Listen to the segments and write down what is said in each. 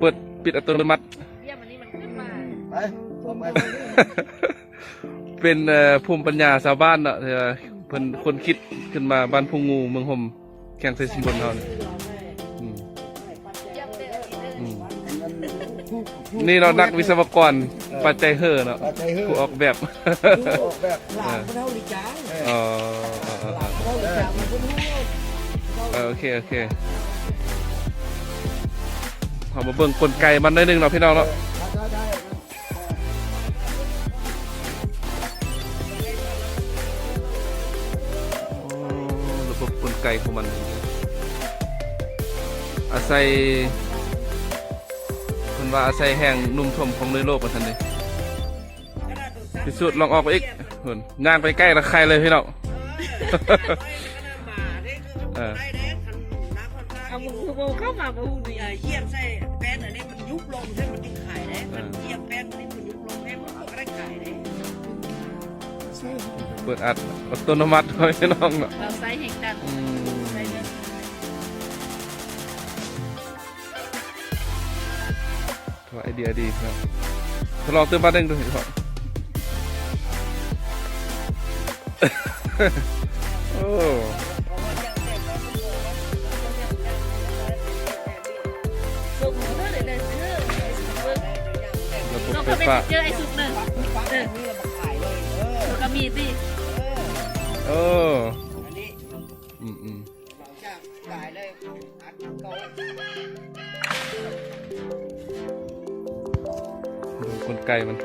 เปิดปิดอัตโนมัติ เยี่ยมอันนี้มันขึ้นมาไปผมไปเป็นเอ่อภูมิปัญญาชาวบ้านเนาะเอ่อเพิ่นคนคิดขึ้นมาบ้านพุงงูเมืองห่มแข่งไซซิมบนเฮาเนี่ยอืมเยี่ยมเลยอันนี้เลยอืมผู้ผู้นี่เรานักวิศวกรปัจจัยเฮอเนาะปัจจัยเฮ้อผู้ออกแบบผู้ออกแบบหลานพระเท่าลิจ้าอ๋ออ๋ออ๋อหลานพระเท่าลิจ้ามันก็รู้เออโอเคโอเค เอามาเบิ่งกลไกมันได้หนึ่งเนาะพี่น้องเนาะได้ได้อ๋อระบบกลไกของมัน อาศัยมันว่าอาศัยแห่งนุ่มชมของในโลกมาทันเลยพิสูจน์ลองออกไปอีกเห็นย่างไปใกล้ละใครเลยพี่น้องเออ เอามึงคือโบเข้ามาบูนี่ไอ้เยี่ยมใส่ ลงใช่มันจึงขายได้มันเยี่ยมแป้นอันนี้มันยุบลงให้มันก็ได้ขายได้เปิดอัดอัตโนมัติไว้พี่น้องเนาะเราไซส์แห่งดันอืมไซส์เนี่ยถือว่าไอเดียดีครับทดลองเติมบ้านเด้งดูครับโอ้ ระบบเราไฟก็ไม่ฟ้าเจอไอ้สุกหนึ่งเออนี่เรามาขายเลยเออเราก็มีสิโอ้อันนี้อืมอืมหลังจากขายเลยอัดเก่าดูกลไกมัน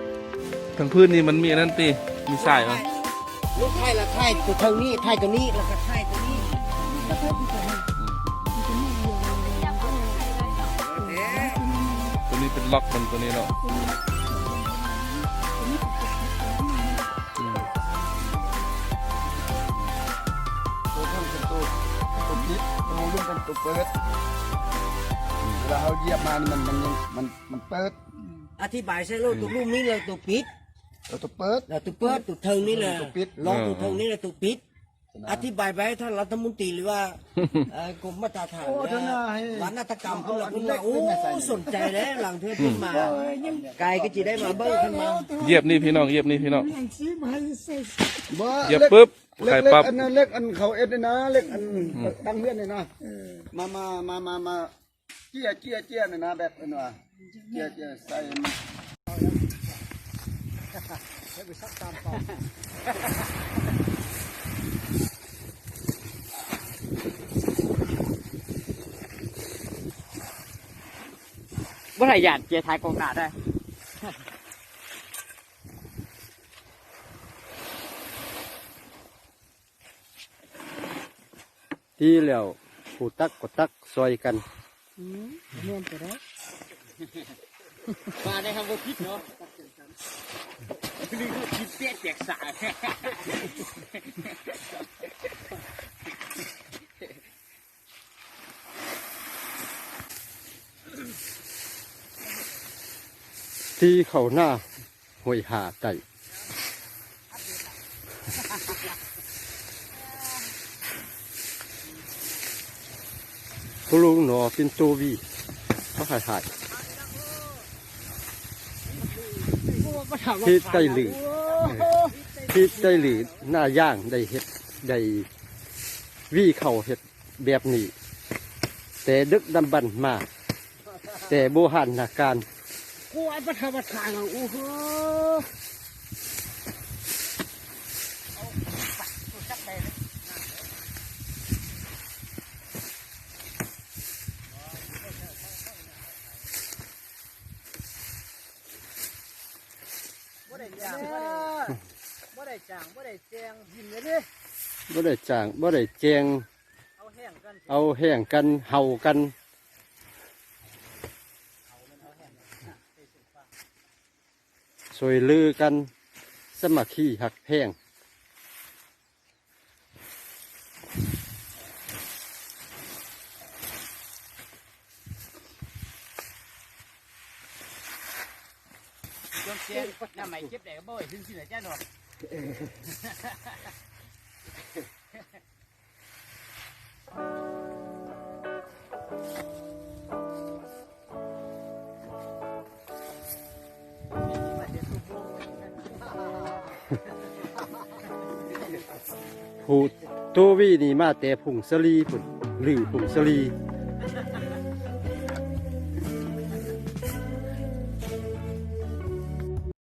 ทั้งพื้นนี่มันมีอันนั้นตีมีสายมั้ยลูกไทยละไทยตัวเท่านี้ไทยตัวนี้แล้วก็ไทยตัวนี้เอ๊ะตัวนี้เป็นล็อกมันตัวนี้เนาะอื ปิดตัวลุ่มเป็นตัวเปิดเวลาเขาเหยียบมานี่มันมันยังมันมันเปิดอธิบายใช่ลูกตัวรูปนี้เลยตัวปิดแล้วตัวเปิดแล้วตัวเปิดตัวเทิงนี่เลยตัวปิดลองตัวเทิงนี่เลยตัวปิด อธิบายไปให้ท่านรัฐมนตรีหรือว่าเอ่อกรมมาตรฐานโอ้ท่านน่ะให้วัฒนธรรมคุณเราคุณเล็ว่ากโอ้ขึ้นมาใส่สนใจแล้วหลังเพื่อนขึ้นมาไกลก็จะได้มาเบิ้งขึ้นมาเหยียบนี่พี่น้องเหยียบนี่พี่น้องบ่เหยียบปุ๊บ เล็กไข่เล็กปั๊บ อันนั้นเล็กอันเขาเอ็ดนี่นะเล็กอันตั้งเฮือนนี่นะมามามามามาเจี้ยเจี้ยเจี้ยนี่นะแบบนี้นะเจี้ยเจี้ยใส่เมื่อไหร่หยาดเกียร์ท้ายกองกาได้ ที่แล้วผู้ตักก็ตักซอยกันมาได้ครับว่าพิษเนาะนี่ก็พิษเปียกแจกสาที่เขาหน้าหวยหาใจ ผู้ลุงหนอเป็นโจวีเขาหายหายที่ได้หรือที่ได้หรือหน้าย่างได้เห็ดได้วีเข่าเห็ดแบบนี้ แต่ดึกดำบรรพ์มา แต่โบหันนาการกูอันประทับประทานโอ้ ได้จางบ่ได้จางบ่ได้แจงยิ้มเลยดิบ่ได้จางบ่ได้แจงเอาแห้งกันเอาแห้งกันเห่ากันสวยลือกัน สมัครขี้หักแพง เสียน้าไหม่เก็บได้ก็บ่อยถึงสิเหลือจ้าหนอกผู้ตัววีนี่มาแต่ผงสลีผุนหรือผงสลี